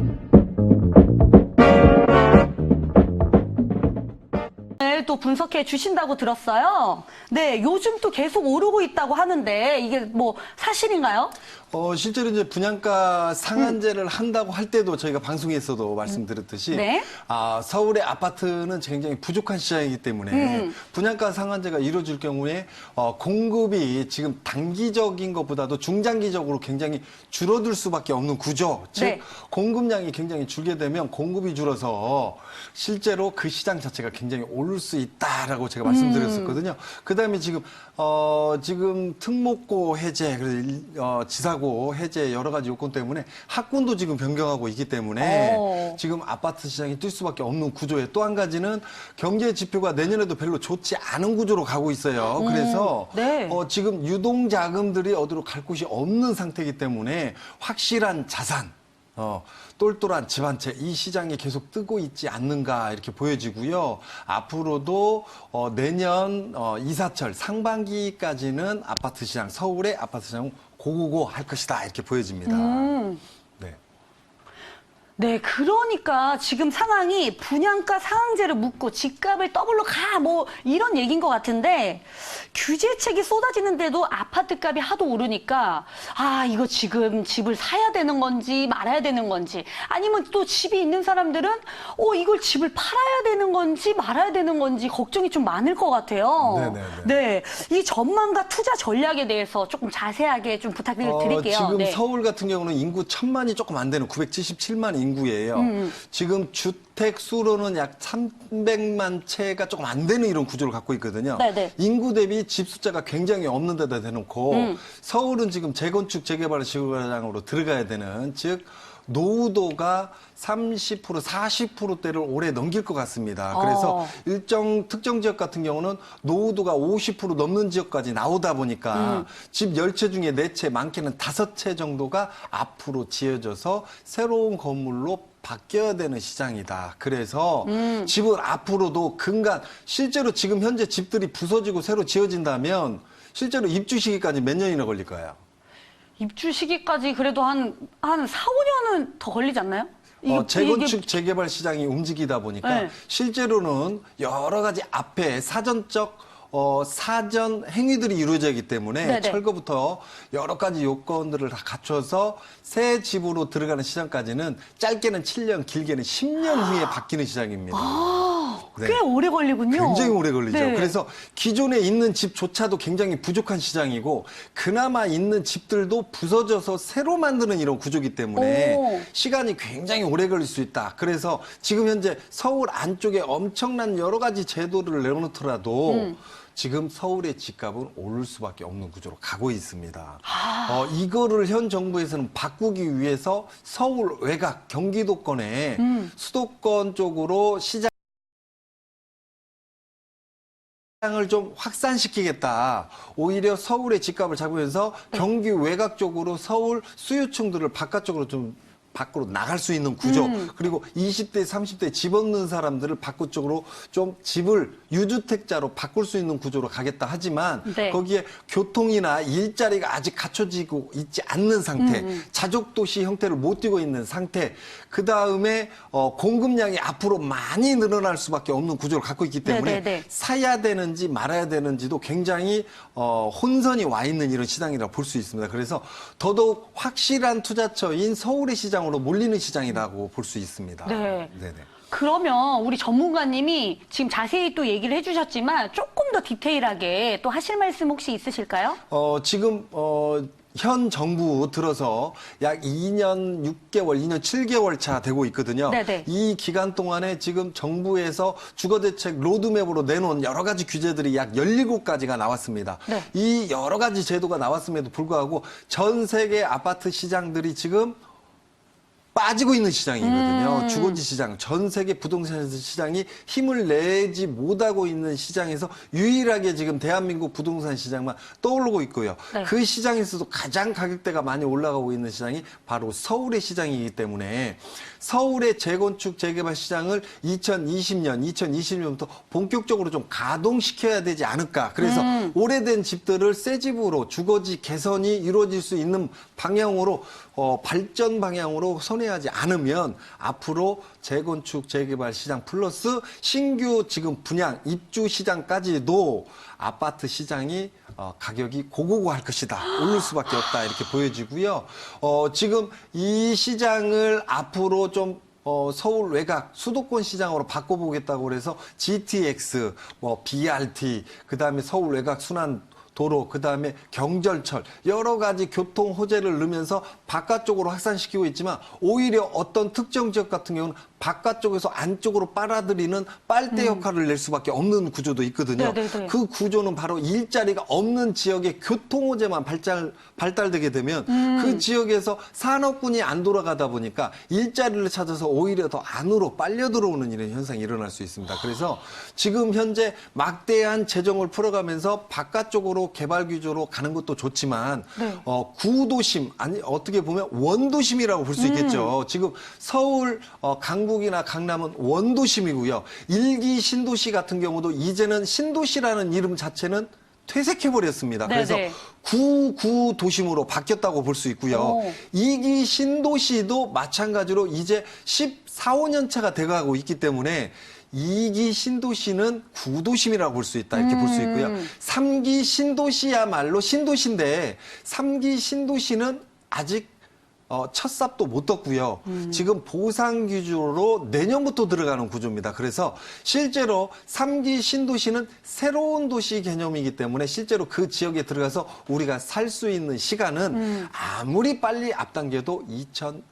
네, 또 분석해 주신다고 들었어요. 네, 요즘 또 계속 오르고 있다고 하는데 이게 뭐 사실인가요? 어, 실제로 이제 분양가 상한제를 한다고 할 때도 저희가 방송에서도 말씀드렸듯이 네. 아, 서울의 아파트는 굉장히 부족한 시장이기 때문에 음. 분양가 상한제가 이루어질 경우에 어, 공급이 지금 단기적인 것보다도 중장기적으로 굉장히 줄어들 수밖에 없는 구조. 즉 네. 공급량이 굉장히 줄게 되면 공급이 줄어서 실제로 그 시장 자체가 굉장히 오를 수 있다라고 제가 말씀드렸었거든요. 그다음에 지금 어 지금 특목고 해제 그래서 일- 어, 지사고 해제 여러 가지 요건 때문에 학군도 지금 변경하고 있기 때문에 어. 지금 아파트 시장이 뛸 수밖에 없는 구조에 또 한 가지는 경제 지표가 내년에도 별로 좋지 않은 구조로 가고 있어요. 그래서 네. 어, 지금 유동 자금들이 어디로 갈 곳이 없는 상태이기 때문에 확실한 자산, 어, 똘똘한 집한채이 시장에 계속 뜨고 있지 않는가 이렇게 보여지고요. 앞으로도 어, 내년 어, 이사철 상반기까지는 아파트 시장 서울의 아파트 시장 고고고 할 것이다 이렇게 보여집니다. 음. 네. 네, 그러니까 지금 상황이 분양가 상한제를 묶고 집값을 더블로 가, 뭐, 이런 얘기인 것 같은데, 규제책이 쏟아지는데도 아파트 값이 하도 오르니까, 아, 이거 지금 집을 사야 되는 건지 말아야 되는 건지, 아니면 또 집이 있는 사람들은, 어, 이걸 집을 팔아야 되는 건지 말아야 되는 건지 걱정이 좀 많을 것 같아요. 네네네. 네. 이 전망과 투자 전략에 대해서 조금 자세하게 좀 부탁드릴게요. 어, 지금 네. 서울 같은 경우는 인구 천만이 조금 안 되는 977만 인 구예요. 음. 지금 주택 수로는 약 300만 채가 조금 안 되는 이런 구조를 갖고 있거든요. 네네. 인구 인구 대비 집 숫자가 굉장히 없는 데다 대놓고 음. 서울은 지금 재건축 재개발 시구장으로 들어가야 되는 즉 노후도가 30% 40%대를 올해 넘길 것 같습니다. 그래서 어. 일정 특정 지역 같은 경우는 노후도가 50% 넘는 지역까지 나오다 보니까 집 10채 중에 4채, 많게는 5채 정도가 앞으로 지어져서 새로운 건물로 바뀌어야 되는 시장이다. 그래서 집은 앞으로도 근간 실제로 지금 현재 집들이 부서지고 새로 지어진다면 실제로 입주 시기까지 몇 년이나 걸릴 거예요. 입주 시기까지 그래도 한, 한 4, 5년은 더 걸리지 않나요? 이게- 어, 재건축 이게- 재개발 시장이 움직이다 보니까 네. 실제로는 여러 가지 앞에 사전적 어, 사전 행위들이 이루어지기 때문에 네네. 철거부터 여러 가지 요건들을 다 갖춰서 새 집으로 들어가는 시장까지는 짧게는 7년, 길게는 10년 후에 바뀌는 시장입니다. 네. 꽤 오래 걸리군요. 굉장히 오래 걸리죠. 네. 그래서 기존에 있는 집조차도 굉장히 부족한 시장이고 그나마 있는 집들도 부서져서 새로 만드는 이런 구조기 때문에 오. 시간이 굉장히 오래 걸릴 수 있다. 그래서 지금 현재 서울 안쪽에 엄청난 여러 가지 제도를 내놓더라도 음. 지금 서울의 집값은 오를 수밖에 없는 구조로 가고 있습니다. 아. 어, 이거를 현 정부에서는 바꾸기 위해서 서울 외곽 경기도권에 음. 수도권 쪽으로 시장 시장을 좀 확산시키겠다. 오히려 서울의 집값을 잡으면서 경기 외곽 쪽으로 서울 수요층들을 바깥쪽으로 좀 밖으로 나갈 수 있는 구조 음. 그리고 20대 30대 집 없는 사람들을 밖 쪽으로 좀 집을 유주택자로 바꿀 수 있는 구조로 가겠다 하지만 네. 거기에 교통이나 일자리가 아직 갖춰지고 있지 않는 상태 음, 자족 도시 형태를 못 띄고 있는 상태 그 다음에 어, 공급량이 앞으로 많이 늘어날 수밖에 없는 구조를 갖고 있기 때문에 네네네. 사야 되는지 말아야 되는지도 굉장히 어, 혼선이 와 있는 이런 시장이라고 볼수 있습니다. 그래서 더더욱 확실한 투자처인 서울의 시장 으로 몰리는 시장이라고 볼 수 있습니다. 네. 네네. 그러면 우리 전문가님이 지금 자세히 또 얘기를 해주셨지만 조금 더 디테일하게 또 하실 말씀 혹시 있으실까요? 어, 지금, 어, 현 정부 들어서 약 2년 6개월, 2년 7개월 차 되고 있거든요. 네네. 이 기간 동안에 지금 정부에서 주거 대책 로드맵으로 내놓은 여러 가지 규제들이 약 17가지가 나왔습니다. 네. 이 여러 가지 제도가 나왔음에도 불구하고 전 세계 아파트 시장들이 지금 빠지고 있는 시장이거든요. 음. 주거지 시장, 전 세계 부동산 시장이 힘을 내지 못하고 있는 시장에서 유일하게 지금 대한민국 부동산 시장만 떠오르고 있고요. 네. 그 시장에서도 가장 가격대가 많이 올라가고 있는 시장이 바로 서울의 시장이기 때문에 서울의 재건축 재개발 시장을 2020년, 2020년부터 본격적으로 좀 가동시켜야 되지 않을까. 그래서 오래된 집들을 새 집으로 주거지 개선이 이루어질 수 있는 방향으로 어, 발전 방향으로 선회하지 않으면 앞으로 재건축 재개발 시장 플러스 신규 지금 분양 입주 시장까지도 아파트 시장이 어, 가격이 고고고 할 것이다 오를 수밖에 없다 이렇게 보여지고요. 어, 지금 이 시장을 앞으로 좀 어, 서울 외곽 수도권 시장으로 바꿔보겠다고 그래서 GTX, 뭐 BRT, 그 다음에 서울 외곽 순환 도로, 그 다음에 경절철, 여러 가지 교통 호재를 넣으면서 바깥쪽으로 확산시키고 있지만 오히려 어떤 특정 지역 같은 경우는 바깥쪽에서 안쪽으로 빨아들이는 빨대 역할을 낼 수밖에 없는 구조도 있거든요. 음. 네네네. 그 구조는 바로 일자리가 없는 지역의 교통 호재만 발달, 발달되게 되면 음. 그 지역에서 산업군이 안 돌아가다 보니까 일자리를 찾아서 오히려 더 안으로 빨려 들어오는 이런 현상이 일어날 수 있습니다. 그래서 지금 현재 막대한 재정을 풀어가면서 바깥쪽으로 개발 규조로 가는 것도 좋지만 네. 어, 구도심 아니 어떻게 보면 원도심이라고 볼 수 있겠죠. 지금 서울 어, 강북이나 강남은 원도심이고요. 일기 신도시 같은 경우도 이제는 신도시라는 이름 자체는 퇴색해 버렸습니다. 그래서 네네. 구구 도심으로 바뀌었다고 볼 수 있고요. 오. 이기 신도시도 마찬가지로 이제 14, 5년 차가 돼가고 있기 때문에 이기 신도시는 구도심이라고 볼 수 있다 이렇게 볼 수 있고요. 음. 삼기 신도시야말로 신도시인데 삼기 신도시는 아직 어, 첫 삽도 못 떴고요. 지금 보상 기준으로 내년부터 들어가는 구조입니다. 그래서 실제로 삼기 신도시는 새로운 도시 개념이기 때문에 실제로 그 지역에 들어가서 우리가 살 수 있는 시간은 아무리 빨리 앞당겨도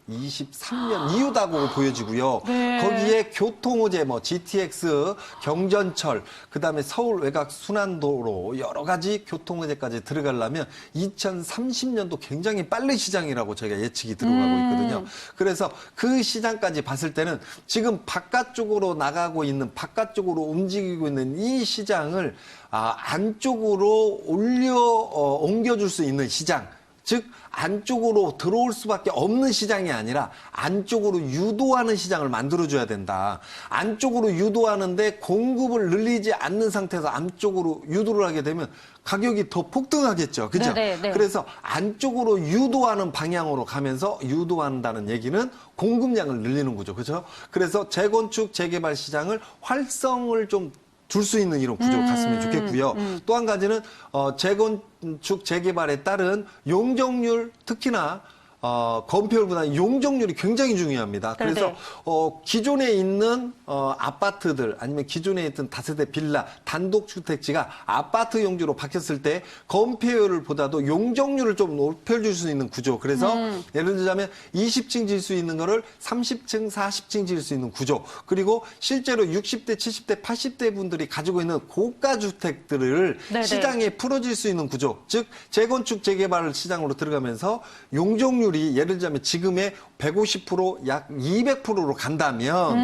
2023년 이후다고 보여지고요. 네. 거기에 교통호재, 뭐 GTX, 경전철, 그다음에 서울 외곽 순환도로 여러 가지 교통호재까지 들어가려면 2030년도 굉장히 빠른 시장이라고 저희가 예측 이 들어가고 있거든요. 그래서 그 시장까지 봤을 때는 지금 바깥쪽으로 나가고 있는 바깥쪽으로 움직이고 있는 이 시장을 아, 안쪽으로 올려 어, 옮겨줄 수 있는 시장. 즉 안쪽으로 들어올 수밖에 없는 시장이 아니라 안쪽으로 유도하는 시장을 만들어줘야 된다. 안쪽으로 유도하는데 공급을 늘리지 않는 상태에서 안쪽으로 유도를 하게 되면 가격이 더 폭등하겠죠. 그죠? 네네, 네. 그래서 안쪽으로 유도하는 방향으로 가면서 유도한다는 얘기는 공급량을 늘리는 거죠. 그죠? 그래서 재건축, 재개발 시장을 활성을 좀 줄 수 있는 이런 구조가 갔으면 좋겠고요. 또 한 가지는 어, 재건축 재개발에 따른 용적률 특히나 어, 건폐율보다 용적률이 굉장히 중요합니다. 네네. 그래서 어, 기존에 있는 어, 아파트들 아니면 기존에 있던 다세대 빌라 단독주택지가 아파트 용지로 바뀌었을 때 건폐율보다도 용적률을 좀 높여줄 수 있는 구조. 그래서 예를 들자면 20층 질 수 있는 거를 30층, 40층 질 수 있는 구조. 그리고 실제로 60대, 70대, 80대 분들이 가지고 있는 고가 주택들을 네네. 시장에 풀어질 수 있는 구조. 즉 재건축 재개발 시장으로 들어가면서 용적률 이 예를 들자면 지금의 150%약 200%로 간다면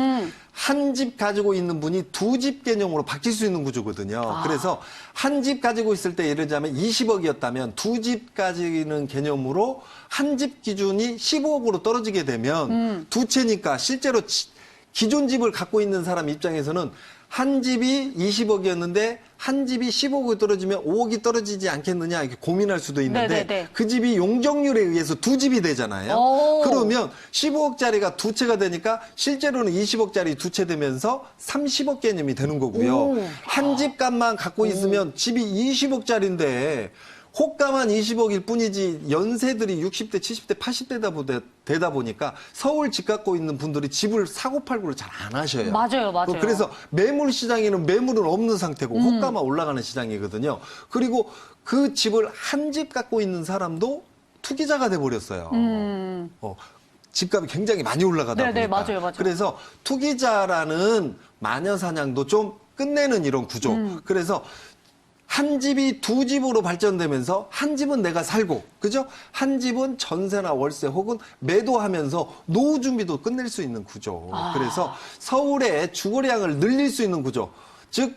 한집 가지고 있는 분이 두 집 개념으로 바뀔 수 있는 구조거든요. 그래서 한 집 가지고 있을 때 예를 들자면 20억이었다면 두 집 가지는 개념으로 한 집 기준이 15억으로 떨어지게 되면 두 채니까 실제로 지- 기존 집을 갖고 있는 사람 입장에서는 한 집이 20억이었는데 한 집이 15억이 떨어지면 5억이 떨어지지 않겠느냐 이렇게 고민할 수도 있는데 네네네. 그 집이 용적률에 의해서 두 집이 되잖아요. 오. 그러면 15억짜리가 두 채가 되니까 실제로는 20억짜리 두 채 되면서 30억 개념이 되는 거고요. 오. 한집 값만 갖고 있으면 집이 20억짜리인데 호가만 20억일 뿐이지 연세들이 60대, 70대, 80대다 보다 되다 보니까 서울 집 갖고 있는 분들이 집을 사고 팔고를 잘 안 하셔요. 맞아요, 맞아요. 그래서 매물 시장에는 매물은 없는 상태고 호가만 올라가는 시장이거든요. 그리고 그 집을 한 집 갖고 있는 사람도 투기자가 돼 버렸어요. 음. 어, 집값이 굉장히 많이 올라가다 네네, 보니까. 맞아요, 맞아요. 그래서 투기자라는 마녀 사냥도 좀 끝내는 이런 구조. 음. 그래서 한 집이 두 집으로 발전되면서 한 집은 내가 살고, 그죠? 한 집은 전세나 월세 혹은 매도하면서 노후 준비도 끝낼 수 있는 구조. 아. 그래서 서울의 주거량을 늘릴 수 있는 구조. 즉,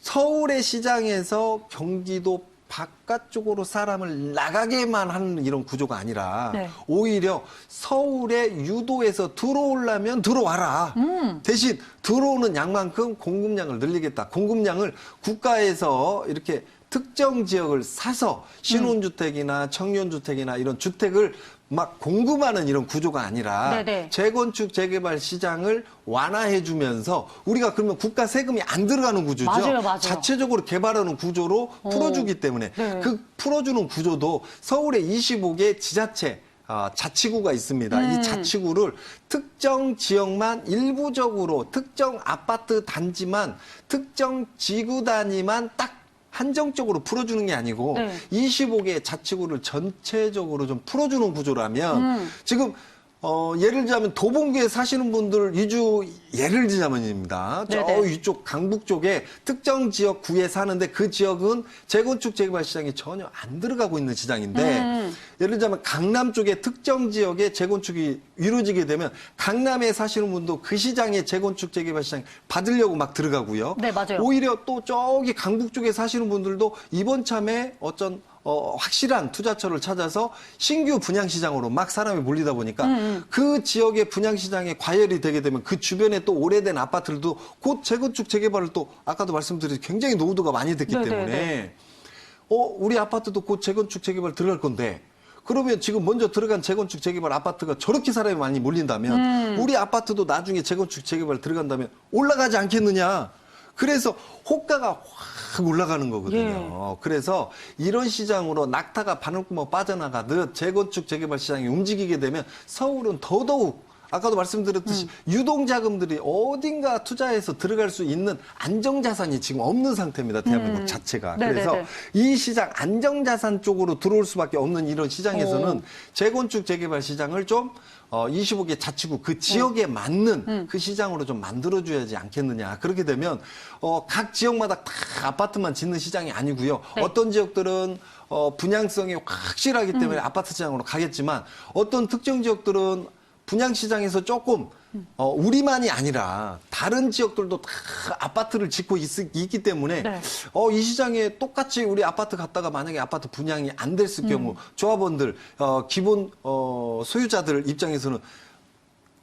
서울의 시장에서 경기도 바깥쪽으로 사람을 나가게만 하는 이런 구조가 아니라 네. 오히려 서울에 유도해서 들어오려면 들어와라. 음. 대신 들어오는 양만큼 공급량을 늘리겠다. 공급량을 국가에서 이렇게 특정 지역을 사서 신혼주택이나 청년주택이나 이런 주택을 막 공급하는 이런 구조가 아니라 네네. 재건축 재개발 시장을 완화해 주면서 우리가 그러면 국가 세금이 안 들어가는 구조죠. 맞아요, 맞아요. 자체적으로 개발하는 구조로 풀어주기 때문에 네. 그 풀어주는 구조도 서울에 25개 지자체 아, 자치구가 있습니다. 음. 이 자치구를 특정 지역만 일부적으로 특정 아파트 단지만 특정 지구 단위만 딱 한정적으로 풀어주는 게 아니고 네. 25개 자치구를 전체적으로 좀 풀어주는 구조라면 음. 지금 어, 예를 들자면 도봉구에 사시는 분들 위주 예를 들자면입니다. 저 네네. 이쪽 강북 쪽에 특정 지역 구에 사는데 그 지역은 재건축 재개발 시장이 전혀 안 들어가고 있는 시장인데 음. 예를 들자면 강남 쪽에 특정 지역에 재건축이 이루어지게 되면 강남에 사시는 분도 그 시장에 재건축 재개발 시장 받으려고 막 들어가고요. 네, 맞아요. 오히려 또 저기 강북 쪽에 사시는 분들도 이번 참에 어쩐 어, 확실한 투자처를 찾아서 신규 분양시장으로 막 사람이 몰리다 보니까 음, 그 지역의 분양시장에 과열이 되게 되면 그 주변에 또 오래된 아파트들도 곧 재건축 재개발을 또 아까도 말씀드렸듯이 굉장히 노후도가 많이 됐기 네, 네, 때문에 네. 어, 우리 아파트도 곧 재건축 재개발 들어갈 건데 그러면 지금 먼저 들어간 재건축 재개발 아파트가 저렇게 사람이 많이 몰린다면 음. 우리 아파트도 나중에 재건축 재개발 들어간다면 올라가지 않겠느냐. 그래서 호가가 확 올라가는 거거든요. 예. 그래서 이런 시장으로 낙타가 바늘구멍 빠져나가듯 재건축 재개발 시장이 움직이게 되면 서울은 더더욱 아까도 말씀드렸듯이 음. 유동 자금들이 어딘가 투자해서 들어갈 수 있는 안정 자산이 지금 없는 상태입니다. 대한민국 음. 자체가. 네네네. 그래서 이 시장 안정 자산 쪽으로 들어올 수밖에 없는 이런 시장에서는 오. 재건축 재개발 시장을 좀 어, 25개 자치구 그 지역에 음. 맞는 그 시장으로 좀 만들어줘야지 않겠느냐. 그렇게 되면 어, 각 지역마다 다 아파트만 짓는 시장이 아니고요. 네. 어떤 지역들은 어, 분양성이 확실하기 때문에 음. 아파트 시장으로 가겠지만 어떤 특정 지역들은 분양 시장에서 조금 어, 우리만이 아니라 다른 지역들도 다 아파트를 짓고 있, 기 때문에 네. 어, 이 시장에 똑같이 우리 아파트 갔다가 만약에 아파트 분양이 안 됐을 음. 경우 조합원들 어, 기본 어, 소유자들 입장에서는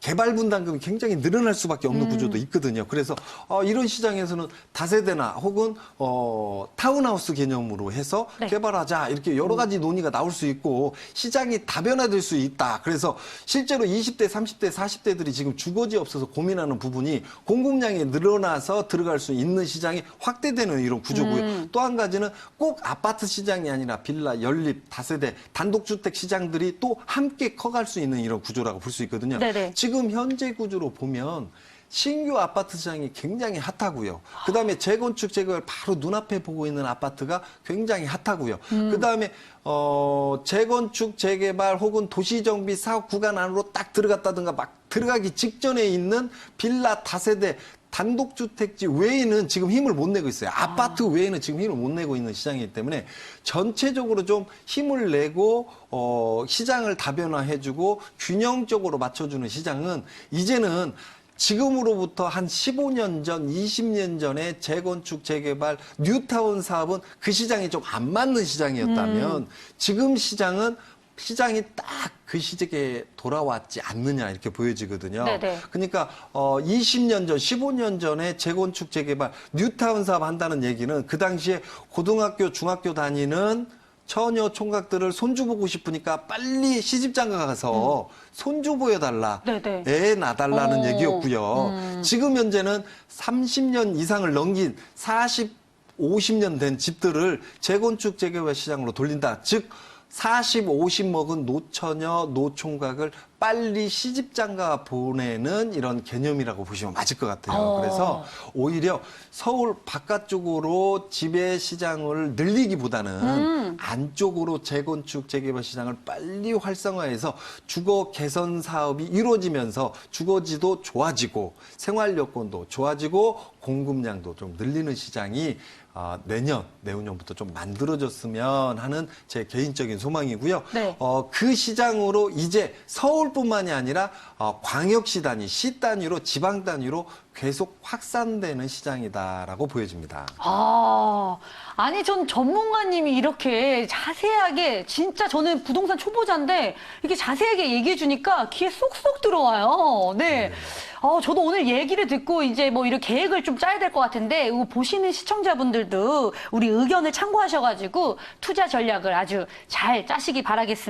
개발 분담금이 굉장히 늘어날 수밖에 음. 없는 구조도 있거든요. 그래서 어, 이런 시장에서는 다세대나 혹은 어, 타운하우스 개념으로 해서 네. 개발하자 이렇게 여러 가지 논의가 나올 수 있고 시장이 다변화될 수 있다. 그래서 실제로 20대, 30대, 40대들이 지금 주거지 없어서 고민하는 부분이 공급량이 늘어나서 들어갈 수 있는 시장이 확대되는 이런 구조고요. 음. 또한 가지는 꼭 아파트 시장이 아니라 빌라, 연립, 다세대, 단독주택 시장들이 또 함께 커갈 수 있는 이런 구조라고 볼 수 있거든요. 네네. 지금 현재 구조로 보면 신규 아파트 시장이 굉장히 핫하고요. 그 다음에 재건축 재개발 바로 눈앞에 보고 있는 아파트가 굉장히 핫하고요. 그 다음에 어, 재건축 재개발 혹은 도시 정비 사업 구간 안으로 딱 들어갔다든가 막 들어가기 직전에 있는 빌라 다세대 단독주택지 외에는 지금 힘을 못 내고 있어요. 아파트 외에는 지금 힘을 못 내고 있는 시장이기 때문에 전체적으로 좀 힘을 내고 어, 시장을 다변화해주고 균형적으로 맞춰주는 시장은 이제는 지금으로부터 한 15년 전, 20년 전에 재건축, 재개발, 뉴타운 사업은 그 시장이 좀 안 맞는 시장이었다면 지금 시장은 시장이 딱 그 시기에 돌아왔지 않느냐 이렇게 보여지거든요. 네네. 그러니까 어 20년 전, 15년 전에 재건축 재개발 뉴타운 사업 한다는 얘기는 그 당시에 고등학교, 중학교 다니는 처녀 총각들을 손주 보고 싶으니까 빨리 시집장가 가서 손주 보여달라, 네네. 애 낳아달라는 어, 얘기였고요. 지금 현재는 30년 이상을 넘긴 40, 50년 된 집들을 재건축 재개발 시장으로 돌린다. 즉 40, 50 먹은 노처녀, 노총각을 빨리 시집장가 보내는 이런 개념이라고 보시면 맞을 것 같아요. 어. 그래서 오히려 서울 바깥쪽으로 지배 시장을 늘리기보다는 음. 안쪽으로 재건축 재개발 시장을 빨리 활성화해서 주거 개선 사업이 이루어지면서 주거지도 좋아지고 생활 여건도 좋아지고 공급량도 좀 늘리는 시장이 아, 내년 내후년부터 좀 만들어졌으면 하는 제 개인적인 소망이고요. 네. 어, 그 시장으로 이제 서울뿐만이 아니라 어, 광역시 단위, 시 단위로 지방 단위로 계속 확산되는 시장이다라고 보여집니다. 아, 아니 전 전문가님이 이렇게 자세하게 진짜 저는 부동산 초보자인데 이렇게 자세하게 얘기해 주니까 귀에 쏙쏙 들어와요. 네. 어, 저도 오늘 얘기를 듣고 이제 뭐 이런 계획을 좀 짜야 될 것 같은데 이거 보시는 시청자분들도 우리 의견을 참고하셔 가지고 투자 전략을 아주 잘 짜시기 바라겠습니다.